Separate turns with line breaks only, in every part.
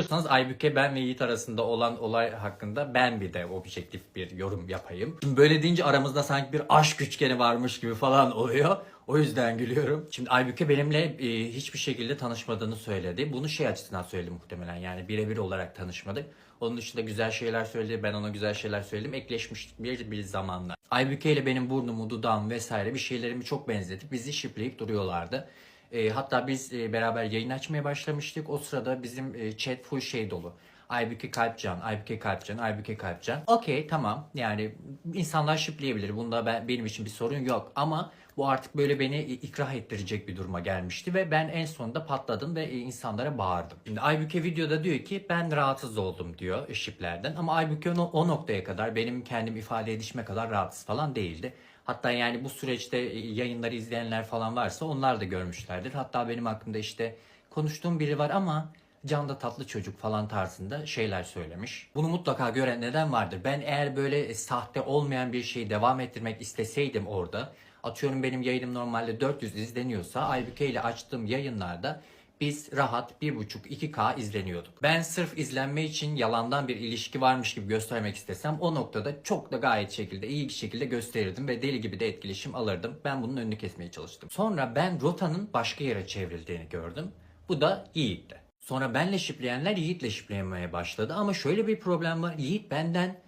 istiyorsanız Aybüke ben ve Yiğit arasında olan olay hakkında ben bir de objektif bir yorum yapayım. Şimdi böyle deyince aramızda sanki bir aşk üçgeni varmış gibi falan oluyor. O yüzden gülüyorum. Şimdi Aybüke benimle e, hiçbir şekilde tanışmadığını söyledi. Bunu şey açısından söyledi muhtemelen yani birebir olarak tanışmadık. Onun dışında güzel şeyler söyledi. Ben ona güzel şeyler söyledim. Ekleşmiştik bir, bir zamanlar. Aybüke ile benim burnumu, dudağım vesaire bir şeylerimi çok benzetip bizi şipleyip duruyorlardı. E, hatta biz e, beraber yayın açmaya başlamıştık. O sırada bizim e, chat full şey dolu. Aybüke Kalpcan, Aybüke Kalpcan, Aybüke Kalpcan. Okey tamam yani insanlar şipleyebilir. Bunda ben, benim için bir sorun yok. Ama bu artık böyle beni ikrah ettirecek bir duruma gelmişti. Ve ben en sonunda patladım ve e, insanlara bağırdım. Şimdi Aybüke videoda diyor ki ben rahatsız oldum diyor şiplerden. Ama Aybüke o, o noktaya kadar benim kendim ifade edişime kadar rahatsız falan değildi. Hatta yani bu süreçte e, yayınları izleyenler falan varsa onlar da görmüşlerdir. Hatta benim hakkımda işte konuştuğum biri var ama Can da tatlı çocuk falan tarzında şeyler söylemiş. Bunu mutlaka gören neden vardır. Ben eğer böyle e, sahte olmayan bir şeyi devam ettirmek isteseydim orada atıyorum benim yayınım normalde 400 izleniyorsa Aybüke ile açtığım yayınlarda biz rahat 1.5-2K izleniyorduk. Ben sırf izlenme için yalandan bir ilişki varmış gibi göstermek istesem o noktada çok da gayet şekilde iyi bir şekilde gösterirdim ve deli gibi de etkileşim alırdım. Ben bunun önünü kesmeye çalıştım. Sonra ben rotanın başka yere çevrildiğini gördüm. Bu da Yiğit'ti. Sonra benle şipleyenler Yiğit'le şipleyemeye başladı ama şöyle bir problem var. Yiğit benden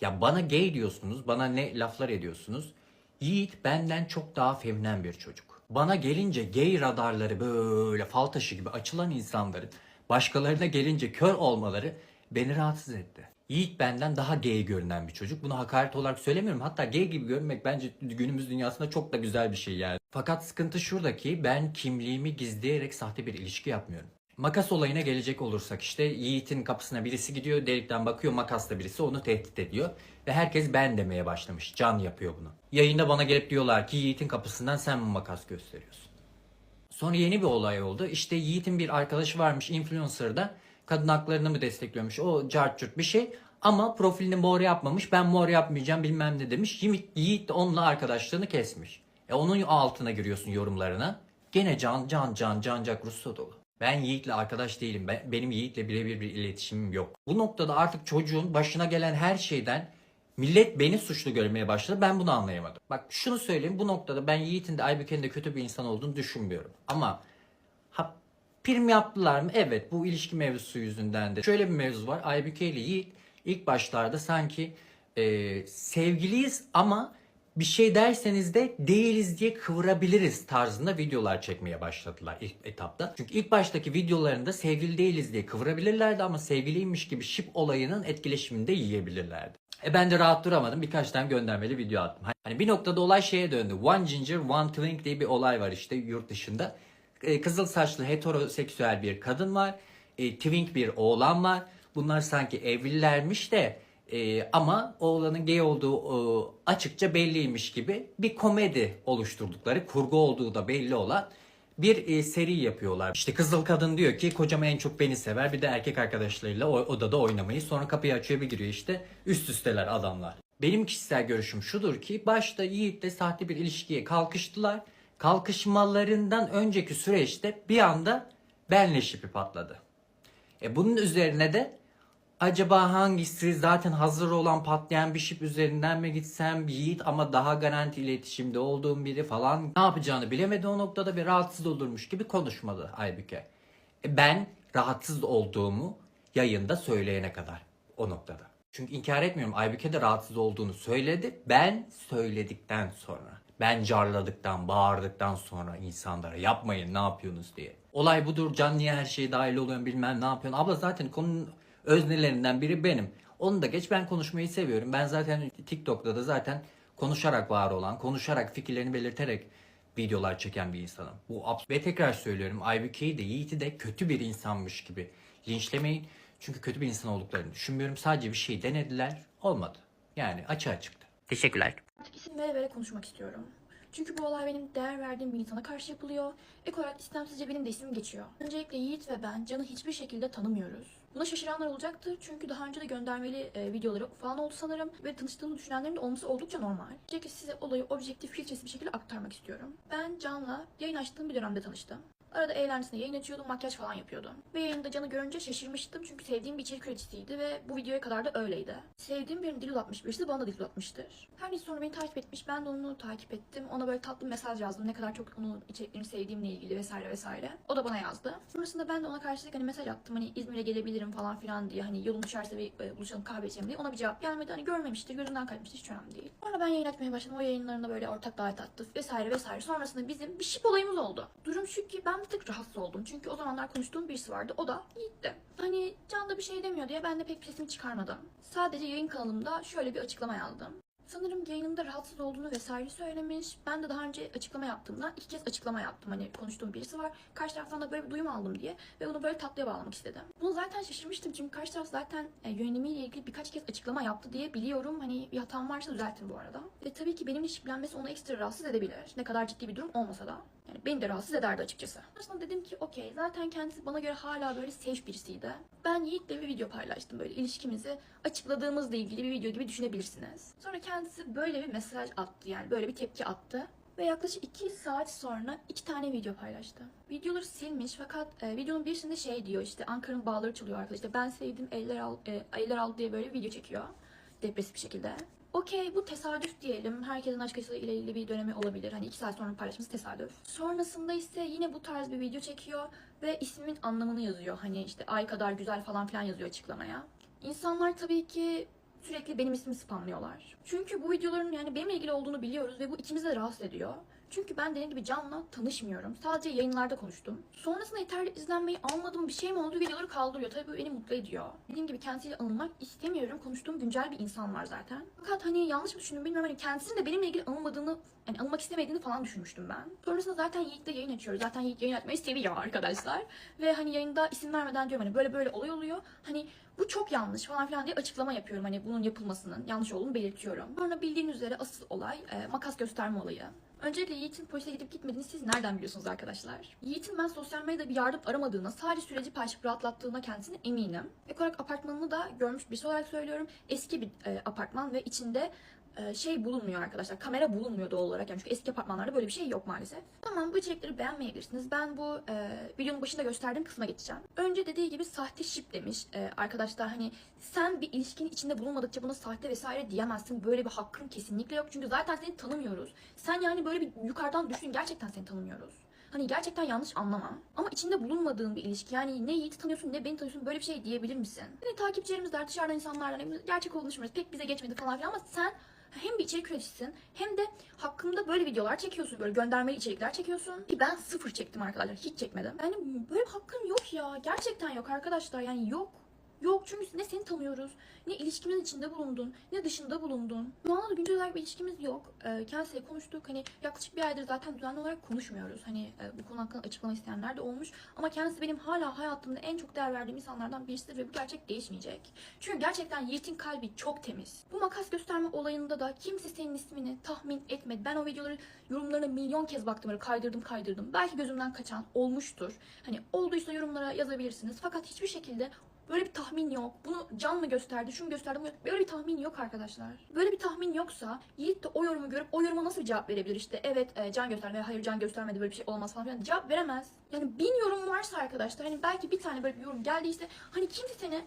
ya bana gay diyorsunuz, bana ne laflar ediyorsunuz. Yiğit benden çok daha feminen bir çocuk. Bana gelince gay radarları böyle fal taşı gibi açılan insanların başkalarına gelince kör olmaları beni rahatsız etti. Yiğit benden daha gay görünen bir çocuk. Bunu hakaret olarak söylemiyorum. Hatta gay gibi görünmek bence günümüz dünyasında çok da güzel bir şey yani. Fakat sıkıntı şuradaki ben kimliğimi gizleyerek sahte bir ilişki yapmıyorum. Makas olayına gelecek olursak işte Yiğit'in kapısına birisi gidiyor delikten bakıyor makasla birisi onu tehdit ediyor. Ve herkes ben demeye başlamış. Can yapıyor bunu. Yayında bana gelip diyorlar ki Yiğit'in kapısından sen mi makas gösteriyorsun? Sonra yeni bir olay oldu. İşte Yiğit'in bir arkadaşı varmış influencer'da. Kadın haklarını mı destekliyormuş o cart bir şey. Ama profilini mor yapmamış. Ben mor yapmayacağım bilmem ne demiş. Yiğit, de onunla arkadaşlığını kesmiş. E onun altına giriyorsun yorumlarına. Gene can can can cancak Russo dolu. Ben Yiğit'le arkadaş değilim. Ben, benim Yiğit'le birebir bir iletişimim yok. Bu noktada artık çocuğun başına gelen her şeyden millet beni suçlu görmeye başladı. Ben bunu anlayamadım. Bak şunu söyleyeyim. Bu noktada ben Yiğit'in de Aybüke'nin de kötü bir insan olduğunu düşünmüyorum. Ama ha, prim yaptılar mı? Evet bu ilişki mevzusu yüzünden de. Şöyle bir mevzu var. Aybüke ile Yiğit ilk başlarda sanki e, sevgiliyiz ama bir şey derseniz de değiliz diye kıvırabiliriz tarzında videolar çekmeye başladılar ilk etapta. Çünkü ilk baştaki videolarında sevgili değiliz diye kıvırabilirlerdi ama sevgiliymiş gibi şip olayının etkileşimini de yiyebilirlerdi. E ben de rahat duramadım. Birkaç tane göndermeli video attım. Hani bir noktada olay şeye döndü. One ginger, one twink diye bir olay var işte yurt dışında. E, kızıl saçlı heteroseksüel bir kadın var. E, twink bir oğlan var. Bunlar sanki evlilermiş de e, ama oğlanın gay olduğu e, açıkça belliymiş gibi bir komedi oluşturdukları, kurgu olduğu da belli olan bir e, seri yapıyorlar. İşte kızıl kadın diyor ki kocam en çok beni sever bir de erkek arkadaşlarıyla o odada oynamayı. Sonra kapıyı açıyor bir giriyor işte üst üsteler adamlar. Benim kişisel görüşüm şudur ki başta Yiğit'le sahte bir ilişkiye kalkıştılar. Kalkışmalarından önceki süreçte bir anda benle şipi patladı. E bunun üzerine de acaba hangisi zaten hazır olan patlayan bir şip üzerinden mi gitsem Yiğit ama daha garanti iletişimde olduğum biri falan ne yapacağını bilemedi o noktada ve rahatsız olurmuş gibi konuşmadı Aybüke. E ben rahatsız olduğumu yayında söyleyene kadar o noktada. Çünkü inkar etmiyorum Aybüke de rahatsız olduğunu söyledi. Ben söyledikten sonra. Ben carladıktan, bağırdıktan sonra insanlara yapmayın ne yapıyorsunuz diye. Olay budur can niye her şeye dahil oluyorsun bilmem ne yapıyorsun. Abla zaten konunun öznelerinden biri benim. Onu da geç ben konuşmayı seviyorum. Ben zaten TikTok'ta da zaten konuşarak var olan, konuşarak fikirlerini belirterek videolar çeken bir insanım. Bu abs- ve tekrar söylüyorum Aybüke'yi de Yiğit'i de kötü bir insanmış gibi linçlemeyin. Çünkü kötü bir insan olduklarını düşünmüyorum. Sadece bir şey denediler. Olmadı. Yani açığa çıktı.
Teşekkürler.
Artık isim vere vere konuşmak istiyorum. Çünkü bu olay benim değer verdiğim bir insana karşı yapılıyor. Ek olarak istemsizce benim de ismim geçiyor. Öncelikle Yiğit ve ben Can'ı hiçbir şekilde tanımıyoruz. Buna şaşıranlar olacaktır çünkü daha önce de göndermeli e, videoları falan oldu sanırım ve tanıştığımı düşünenlerin de olması oldukça normal. Öncelikle size olayı objektif filtresiz bir şekilde aktarmak istiyorum. Ben Can'la yayın açtığım bir dönemde tanıştım. Arada eğlencesine yayın açıyordum, makyaj falan yapıyordum. Ve yayında Can'ı görünce şaşırmıştım çünkü sevdiğim bir içerik üreticisiydi ve bu videoya kadar da öyleydi. Sevdiğim birinin dil uzatmış birisi bana da dil uzatmıştır. Her neyse sonra beni takip etmiş, ben de onu takip ettim. Ona böyle tatlı mesaj yazdım, ne kadar çok onun içeriklerini sevdiğimle ilgili vesaire vesaire. O da bana yazdı. Sonrasında ben de ona karşılık hani mesaj attım, hani İzmir'e gelebilirim falan filan diye, hani yolun düşerse bir e, buluşalım kahve içelim diye. Ona bir cevap gelmedi, hani görmemiştir, gözünden kaçmıştır, hiç önemli değil. Sonra ben yayın açmaya başladım, o yayınlarında böyle ortak davet attı vesaire vesaire. Sonrasında bizim bir şip olayımız oldu. Durum şu ki ben bir tık rahatsız oldum. Çünkü o zamanlar konuştuğum birisi vardı. O da Yiğit'ti. Hani Can da bir şey demiyor diye ben de pek sesimi çıkarmadım. Sadece yayın kanalımda şöyle bir açıklama yazdım. Sanırım yayınımda rahatsız olduğunu vesaire söylemiş. Ben de daha önce açıklama yaptığımda iki kez açıklama yaptım. Hani konuştuğum birisi var. Karşı taraftan da böyle bir duyum aldım diye. Ve bunu böyle tatlıya bağlamak istedim. Bunu zaten şaşırmıştım. Çünkü karşı taraf zaten e, yönelimiyle ilgili birkaç kez açıklama yaptı diye biliyorum. Hani bir hatam varsa düzeltin bu arada. Ve tabii ki benimle şiplenmesi onu ekstra rahatsız edebilir. Ne kadar ciddi bir durum olmasa da. Yani beni de rahatsız ederdi açıkçası. Aslında dedim ki okey zaten kendisi bana göre hala böyle safe birisiydi. Ben Yiğit'le bir video paylaştım böyle ilişkimizi açıkladığımızla ilgili bir video gibi düşünebilirsiniz. Sonra kendisi böyle bir mesaj attı yani böyle bir tepki attı. Ve yaklaşık 2 saat sonra iki tane video paylaştı. Videoları silmiş fakat e, videonun birisinde şey diyor işte Ankara'nın bağları çalıyor arkadaşlar. Ben sevdim eller al, e, eller aldı diye böyle video çekiyor. Depresif bir şekilde. Okey bu tesadüf diyelim. Herkesin aşk ile ilgili bir dönemi olabilir. Hani iki saat sonra paylaşması tesadüf. Sonrasında ise yine bu tarz bir video çekiyor ve ismimin anlamını yazıyor. Hani işte ay kadar güzel falan filan yazıyor açıklamaya. İnsanlar tabii ki sürekli benim ismimi spamlıyorlar. Çünkü bu videoların yani benimle ilgili olduğunu biliyoruz ve bu ikimizi de rahatsız ediyor. Çünkü ben dediğim gibi Can'la tanışmıyorum. Sadece yayınlarda konuştum. Sonrasında yeterli izlenmeyi almadım. Bir şey mi oldu videoları kaldırıyor. Tabii bu beni mutlu ediyor. Dediğim gibi kendisiyle anılmak istemiyorum. Konuştuğum güncel bir insan var zaten. Fakat hani yanlış mı düşündüm bilmiyorum. Hani kendisinin de benimle ilgili anılmadığını yani alınmak istemediğini falan düşünmüştüm ben. Sonrasında zaten Yiğit'le yayın açıyoruz. Zaten Yiğit yayın açmayı seviyor arkadaşlar. Ve hani yayında isim vermeden diyorum hani böyle böyle olay oluyor. Hani bu çok yanlış falan filan diye açıklama yapıyorum. Hani bunun yapılmasının yanlış olduğunu belirtiyorum. Sonra bildiğiniz üzere asıl olay e, makas gösterme olayı. Öncelikle Yiğit'in polise gidip gitmediğini siz nereden biliyorsunuz arkadaşlar? Yiğit'in ben sosyal medyada bir yardım aramadığına, sadece süreci paylaşıp rahatlattığına kendisine eminim. Ek olarak apartmanını da görmüş birisi olarak söylüyorum. Eski bir e, apartman ve içinde şey bulunmuyor arkadaşlar. Kamera bulunmuyor doğal olarak. Yani çünkü eski apartmanlarda böyle bir şey yok maalesef. Tamam bu içerikleri beğenmeyebilirsiniz. Ben bu e, videonun başında gösterdiğim kısma geçeceğim. Önce dediği gibi sahte şip demiş e, arkadaşlar. Hani sen bir ilişkinin içinde bulunmadıkça buna sahte vesaire diyemezsin. Böyle bir hakkın kesinlikle yok. Çünkü zaten seni tanımıyoruz. Sen yani böyle bir yukarıdan düşün. Gerçekten seni tanımıyoruz. Hani gerçekten yanlış anlama. Ama içinde bulunmadığın bir ilişki. Yani ne Yiğit'i tanıyorsun ne beni tanıyorsun böyle bir şey diyebilir misin? Hani takipçilerimiz der dışarıdan insanlarla hani gerçek olduğunu düşünmüyoruz. Pek bize geçmedi falan filan ama sen hem bir içerik üreticisin hem de hakkımda böyle videolar çekiyorsun. Böyle göndermeli içerikler çekiyorsun. Ki ben sıfır çektim arkadaşlar. Hiç çekmedim. Yani böyle hakkım yok ya. Gerçekten yok arkadaşlar. Yani yok. Yok çünkü ne seni tanıyoruz, ne ilişkimizin içinde bulundun, ne dışında bulundun. Şu anda da güncel olarak bir ilişkimiz yok. Ee, kendisiyle konuştuk. Hani yaklaşık bir aydır zaten düzenli olarak konuşmuyoruz. Hani e, bu konu hakkında açıklama isteyenler de olmuş. Ama kendisi benim hala hayatımda en çok değer verdiğim insanlardan birisidir ve bu gerçek değişmeyecek. Çünkü gerçekten Yiğit'in kalbi çok temiz. Bu makas gösterme olayında da kimse senin ismini tahmin etmedi. Ben o videoları yorumlarına milyon kez baktım böyle kaydırdım kaydırdım. Belki gözümden kaçan olmuştur. Hani olduysa yorumlara yazabilirsiniz. Fakat hiçbir şekilde Böyle bir tahmin yok. Bunu Can mı gösterdi, şu mu gösterdi, bunu... Böyle bir tahmin yok arkadaşlar. Böyle bir tahmin yoksa Yiğit de o yorumu görüp o yoruma nasıl bir cevap verebilir? İşte evet e, Can gösterdi hayır Can göstermedi böyle bir şey olmaz falan filan. Cevap veremez. Yani bin yorum varsa arkadaşlar hani belki bir tane böyle bir yorum geldiyse hani kimse seni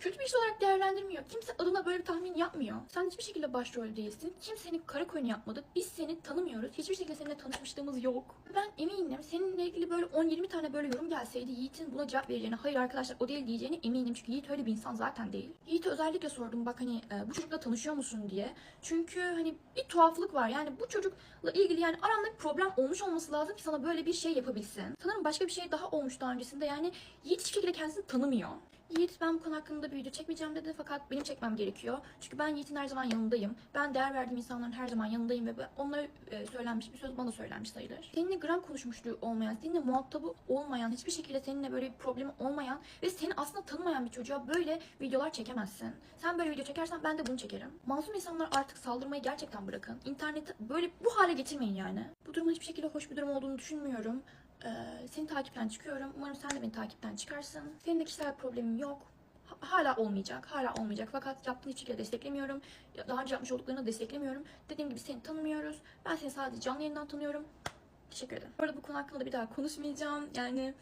kötü bir iş olarak değerlendirmiyor. Kimse adına böyle bir tahmin yapmıyor. Sen hiçbir şekilde başrol değilsin. Kimsenin kara koyunu yapmadık. Biz seni tanımıyoruz. Hiçbir şekilde seninle tanışmışlığımız yok. Ben eminim seninle ilgili böyle 10-20 tane böyle yorum gelseydi Yiğit'in buna cevap vereceğine, hayır arkadaşlar o değil diyeceğine eminim. Çünkü Yiğit öyle bir insan zaten değil. Yiğit'e özellikle sordum bak hani e, bu çocukla tanışıyor musun diye. Çünkü hani bir tuhaflık var. Yani bu çocukla ilgili yani aranda bir problem olmuş olması lazım ki sana böyle bir şey yapabilsin. Sanırım başka bir şey daha olmuş daha öncesinde. Yani Yiğit hiçbir şekilde kendisini tanımıyor. Yiğit ben bu konu hakkında bir video çekmeyeceğim dedi fakat benim çekmem gerekiyor. Çünkü ben Yiğit'in her zaman yanındayım. Ben değer verdiğim insanların her zaman yanındayım ve onlara e, söylenmiş bir söz bana söylenmiş sayılır. Seninle gram konuşmuşluğu olmayan, seninle muhatabı olmayan, hiçbir şekilde seninle böyle bir problemi olmayan ve seni aslında tanımayan bir çocuğa böyle videolar çekemezsin. Sen böyle video çekersen ben de bunu çekerim. Masum insanlar artık saldırmayı gerçekten bırakın. İnterneti böyle bu hale getirmeyin yani. Bu durumun hiçbir şekilde hoş bir durum olduğunu düşünmüyorum. Ee, seni takipten çıkıyorum. Umarım sen de beni takipten çıkarsın. Senin de kişisel problemim yok. Ha- Hala olmayacak, hala olmayacak. Fakat yaptığın hiçbir şekilde desteklemiyorum. Daha önce yapmış olduklarını desteklemiyorum. Dediğim gibi seni tanımıyoruz. Ben seni sadece canlı yayından tanıyorum. Teşekkür ederim. Bu arada bu konu hakkında da bir daha konuşmayacağım. Yani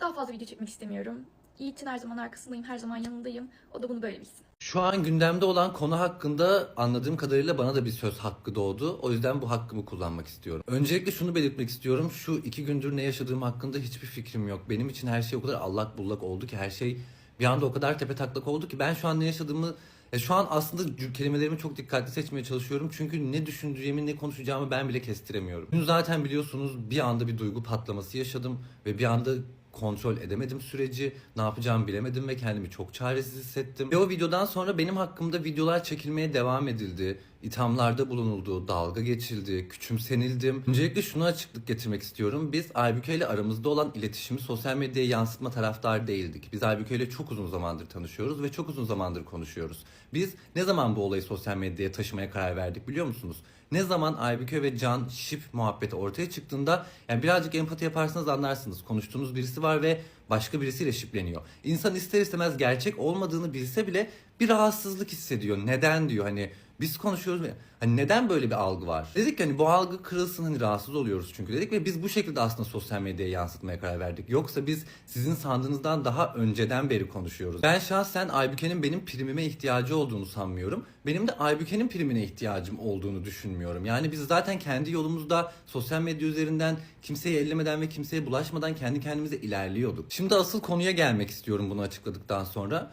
daha fazla video çekmek istemiyorum. Yiğit'in her zaman arkasındayım, her zaman yanındayım. O da bunu böyle bilsin.
Şu an gündemde olan konu hakkında anladığım kadarıyla bana da bir söz hakkı doğdu. O yüzden bu hakkımı kullanmak istiyorum. Öncelikle şunu belirtmek istiyorum. Şu iki gündür ne yaşadığım hakkında hiçbir fikrim yok. Benim için her şey o kadar allak bullak oldu ki her şey bir anda o kadar tepe taklak oldu ki ben şu an ne yaşadığımı ya şu an aslında kelimelerimi çok dikkatli seçmeye çalışıyorum. Çünkü ne düşüneceğimi ne konuşacağımı ben bile kestiremiyorum. Dün zaten biliyorsunuz bir anda bir duygu patlaması yaşadım ve bir anda kontrol edemedim süreci. Ne yapacağımı bilemedim ve kendimi çok çaresiz hissettim. Ve o videodan sonra benim hakkımda videolar çekilmeye devam edildi. İthamlarda bulunuldu, dalga geçildi, küçümsenildim. Öncelikle şunu açıklık getirmek istiyorum. Biz Aybüke ile aramızda olan iletişimi sosyal medyaya yansıtma taraftar değildik. Biz Aybüke ile çok uzun zamandır tanışıyoruz ve çok uzun zamandır konuşuyoruz. Biz ne zaman bu olayı sosyal medyaya taşımaya karar verdik biliyor musunuz? Ne zaman Aybüke ve Can şip muhabbeti ortaya çıktığında yani birazcık empati yaparsanız anlarsınız. Konuştuğunuz birisi var ve başka birisiyle şipleniyor. İnsan ister istemez gerçek olmadığını bilse bile bir rahatsızlık hissediyor. Neden diyor hani biz konuşuyoruz hani neden böyle bir algı var? Dedik ki hani bu algı kırılsın hani rahatsız oluyoruz çünkü dedik ve biz bu şekilde aslında sosyal medyaya yansıtmaya karar verdik. Yoksa biz sizin sandığınızdan daha önceden beri konuşuyoruz. Ben şahsen Aybüke'nin benim primime ihtiyacı olduğunu sanmıyorum. Benim de Aybüke'nin primine ihtiyacım olduğunu düşünmüyorum. Yani biz zaten kendi yolumuzda sosyal medya üzerinden kimseyi ellemeden ve kimseye bulaşmadan kendi kendimize ilerliyorduk. Şimdi asıl konuya gelmek istiyorum bunu açıkladıktan sonra.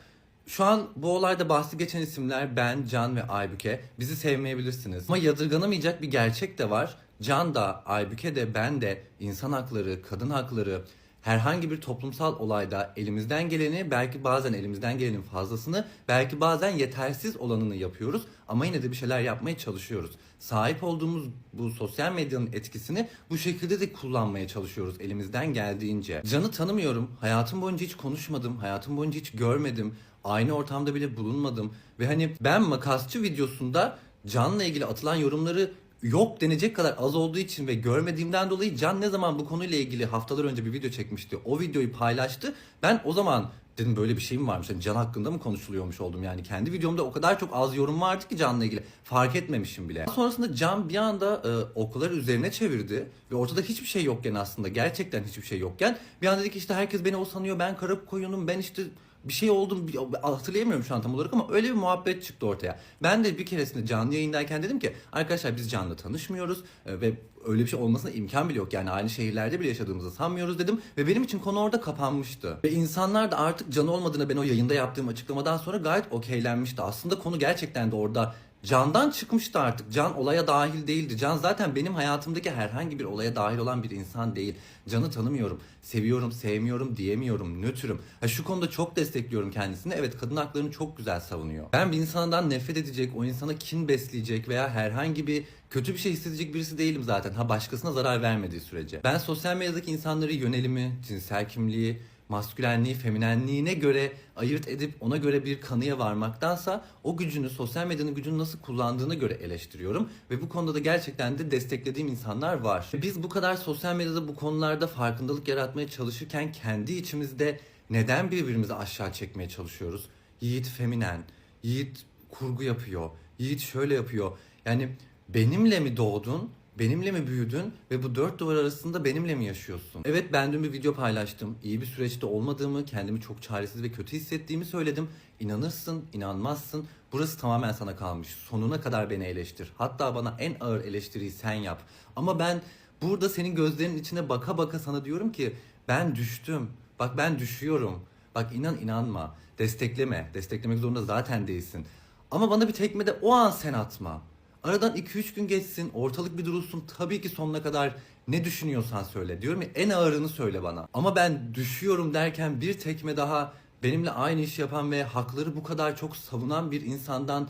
Şu an bu olayda bahsi geçen isimler ben, Can ve Aybüke. Bizi sevmeyebilirsiniz. Ama yadırganamayacak bir gerçek de var. Can da, Aybüke de, ben de insan hakları, kadın hakları, herhangi bir toplumsal olayda elimizden geleni, belki bazen elimizden gelenin fazlasını, belki bazen yetersiz olanını yapıyoruz. Ama yine de bir şeyler yapmaya çalışıyoruz. Sahip olduğumuz bu sosyal medyanın etkisini bu şekilde de kullanmaya çalışıyoruz elimizden geldiğince. Can'ı tanımıyorum. Hayatım boyunca hiç konuşmadım. Hayatım boyunca hiç görmedim. Aynı ortamda bile bulunmadım. Ve hani ben makasçı videosunda Can'la ilgili atılan yorumları yok denecek kadar az olduğu için ve görmediğimden dolayı Can ne zaman bu konuyla ilgili haftalar önce bir video çekmişti. O videoyu paylaştı. Ben o zaman dedim böyle bir şey mi varmış? Hani Can hakkında mı konuşuluyormuş oldum yani. Kendi videomda o kadar çok az yorum vardı ki Can'la ilgili. Fark etmemişim bile. Sonrasında Can bir anda e, okulları üzerine çevirdi. Ve ortada hiçbir şey yokken aslında gerçekten hiçbir şey yokken. Bir anda dedi ki işte herkes beni o sanıyor. Ben kara koyunum. Ben işte bir şey oldum bir- hatırlayamıyorum şu an tam olarak ama öyle bir muhabbet çıktı ortaya. Ben de bir keresinde canlı yayındayken dedim ki arkadaşlar biz canlı tanışmıyoruz e, ve öyle bir şey olmasına imkan bile yok. Yani aynı şehirlerde bile yaşadığımızı sanmıyoruz dedim ve benim için konu orada kapanmıştı. Ve insanlar da artık canı olmadığını ben o yayında yaptığım açıklamadan sonra gayet okeylenmişti. Aslında konu gerçekten de orada Candan çıkmıştı artık. Can olaya dahil değildi. Can zaten benim hayatımdaki herhangi bir olaya dahil olan bir insan değil. Can'ı tanımıyorum. Seviyorum, sevmiyorum diyemiyorum. Nötrüm. Ha, şu konuda çok destekliyorum kendisini. Evet kadın haklarını çok güzel savunuyor. Ben bir insandan nefret edecek, o insana kin besleyecek veya herhangi bir kötü bir şey hissedecek birisi değilim zaten. Ha başkasına zarar vermediği sürece. Ben sosyal medyadaki insanları yönelimi, cinsel kimliği, maskülenliği, feminenliğine göre ayırt edip ona göre bir kanıya varmaktansa o gücünü, sosyal medyanın gücünü nasıl kullandığına göre eleştiriyorum. Ve bu konuda da gerçekten de desteklediğim insanlar var. Biz bu kadar sosyal medyada bu konularda farkındalık yaratmaya çalışırken kendi içimizde neden birbirimizi aşağı çekmeye çalışıyoruz? Yiğit feminen, Yiğit kurgu yapıyor, Yiğit şöyle yapıyor. Yani benimle mi doğdun? Benimle mi büyüdün ve bu dört duvar arasında benimle mi yaşıyorsun? Evet ben dün bir video paylaştım. İyi bir süreçte olmadığımı, kendimi çok çaresiz ve kötü hissettiğimi söyledim. İnanırsın, inanmazsın. Burası tamamen sana kalmış. Sonuna kadar beni eleştir. Hatta bana en ağır eleştiriyi sen yap. Ama ben burada senin gözlerinin içine baka baka sana diyorum ki ben düştüm. Bak ben düşüyorum. Bak inan inanma. Destekleme. Desteklemek zorunda zaten değilsin. Ama bana bir tekme de o an sen atma. Aradan 2-3 gün geçsin, ortalık bir durulsun. Tabii ki sonuna kadar ne düşünüyorsan söyle. Diyorum ya en ağırını söyle bana. Ama ben düşüyorum derken bir tekme daha benimle aynı işi yapan ve hakları bu kadar çok savunan bir insandan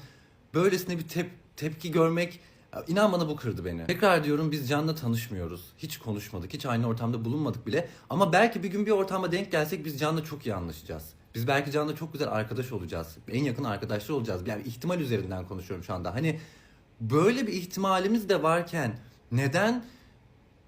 böylesine bir tep- tepki görmek inan bana bu kırdı beni. Tekrar diyorum biz Can'la tanışmıyoruz. Hiç konuşmadık, hiç aynı ortamda bulunmadık bile. Ama belki bir gün bir ortama denk gelsek biz Can'la çok iyi anlaşacağız. Biz belki Can'la çok güzel arkadaş olacağız. En yakın arkadaşlar olacağız. Yani ihtimal üzerinden konuşuyorum şu anda. Hani böyle bir ihtimalimiz de varken neden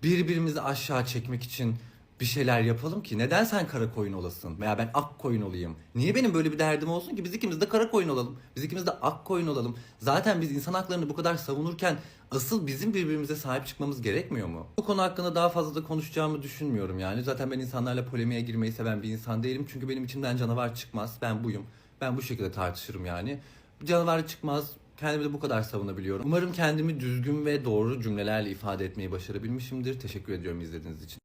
birbirimizi aşağı çekmek için bir şeyler yapalım ki. Neden sen kara koyun olasın veya ben ak koyun olayım? Niye benim böyle bir derdim olsun ki? Biz ikimiz de kara koyun olalım. Biz ikimiz de ak koyun olalım. Zaten biz insan haklarını bu kadar savunurken asıl bizim birbirimize sahip çıkmamız gerekmiyor mu? Bu konu hakkında daha fazla da konuşacağımı düşünmüyorum yani. Zaten ben insanlarla polemiğe girmeyi seven bir insan değilim. Çünkü benim içimden canavar çıkmaz. Ben buyum. Ben bu şekilde tartışırım yani. Canavar çıkmaz. Kendimi de bu kadar savunabiliyorum. Umarım kendimi düzgün ve doğru cümlelerle ifade etmeyi başarabilmişimdir. Teşekkür ediyorum izlediğiniz için.